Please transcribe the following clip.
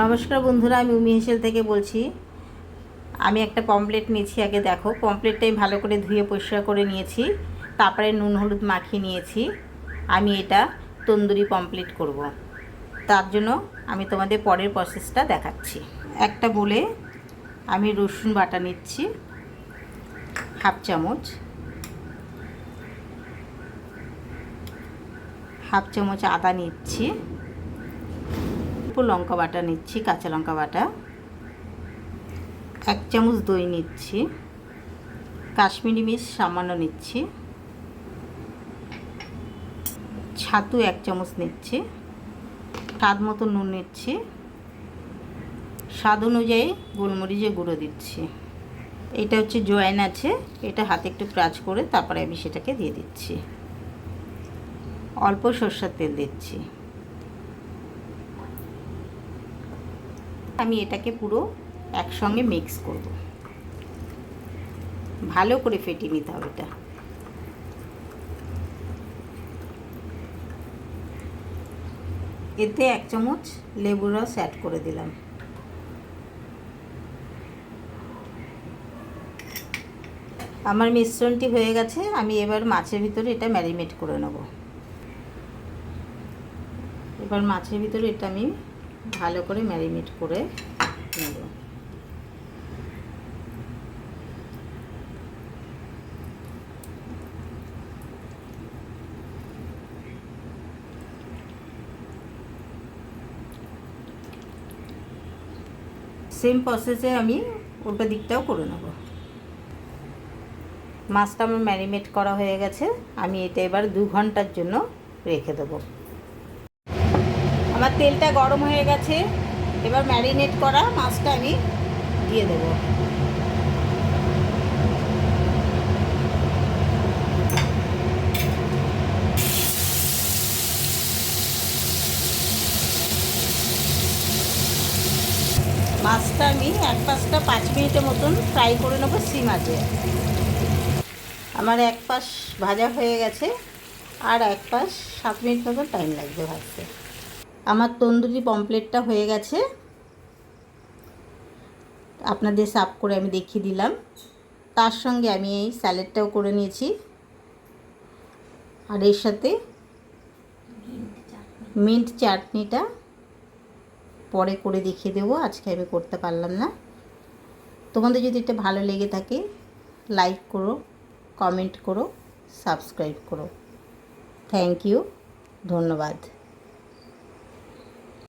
নমস্কার বন্ধুরা, আমি উমি হেসেল থেকে বলছি। আমি একটা পমপ্লেট নিয়েছি, আগে দেখো। পমপ্লেটটাই ভালো করে ধুয়ে পরিষ্কার করে নিয়েছি। তারপরে নুন হলুদ মাখিয়ে নিয়েছি। আমি এটা তন্দুরি পমপ্লেট করব। তার জন্য আমি তোমাদের পরের প্রসেসটা দেখাচ্ছি। একটা বলে আমি রসুন বাটা নিচ্ছি, হাফ চামচ। হাফ চামচ আদা নিচ্ছি। অল্প লঙ্কা বাটা নিচ্ছি, কাঁচা লঙ্কা বাটা। এক চামচ দই নিচ্ছি। কাশ্মীরি মির্চ সামান্য নিচ্ছি। ছাতু এক চামচ নিচ্ছি। স্বাদ মতো নুন নিচ্ছি। স্বাদ অনুযায়ী গোলমরিচের গুঁড়ো দিচ্ছি। এটা হচ্ছে জয়েন আছে, এটা হাতে একটু ক্রাচ করে তারপরে আমি সেটাকে দিয়ে দিচ্ছি। অল্প সর্ষের তেল দিচ্ছি। আমি এটাকে পুরো একসঙ্গে মিক্স করব। ভালো করে ফেটিয়ে নিতে হবে এটা। এতে এক চামচ লেবুর রস অ্যাড করে দিলাম। আমার মিশ্রণটি হয়ে গেছে, আমি এবার মাছের ভিতরে এটা ম্যারিনেট করে নেব। এবার মাছের ভিতরে এটা আমি ভালো করে ম্যারিনেট করে নেব। সেম প্রসেসে আমি উল্টো দিকটাও করে নেব। মাছটা আমার ম্যারিনেট করা হয়ে গেছে, আমি এটা এবার দু ঘণ্টার জন্য রেখে দেবো। আমার তেলটা গরম হয়ে গেছে। এবার ম্যারিনেট করা মাছটা আমি দিয়ে দেবো। মাছটা আমি এক পাশটা পাঁচ মিনিটের মতন ফ্রাই করে নেব সিম আছে আমার এক পাশ ভাজা হয়ে গেছে, আর এক পাশ সাত মিনিট মতন টাইম লাগবে ভাজতে। আমার তন্দুরি পমপ্লেটটা হয়ে গেছে, আপনাদের সাফ করে আমি দেখিয়ে দিলাম। তার সঙ্গে আমি এই স্যালাডটাও করে নিয়েছি। আর এর সাথে মিন্ট চাটনিটা পরে করে দেখিয়ে দেবো। আজকে আমি করতে পারলাম না। তোমাদের যদি এটা ভালো লেগে থাকে, লাইক করো, কমেন্ট করো, সাবস্ক্রাইব করো। থ্যাংক ইউ, ধন্যবাদ।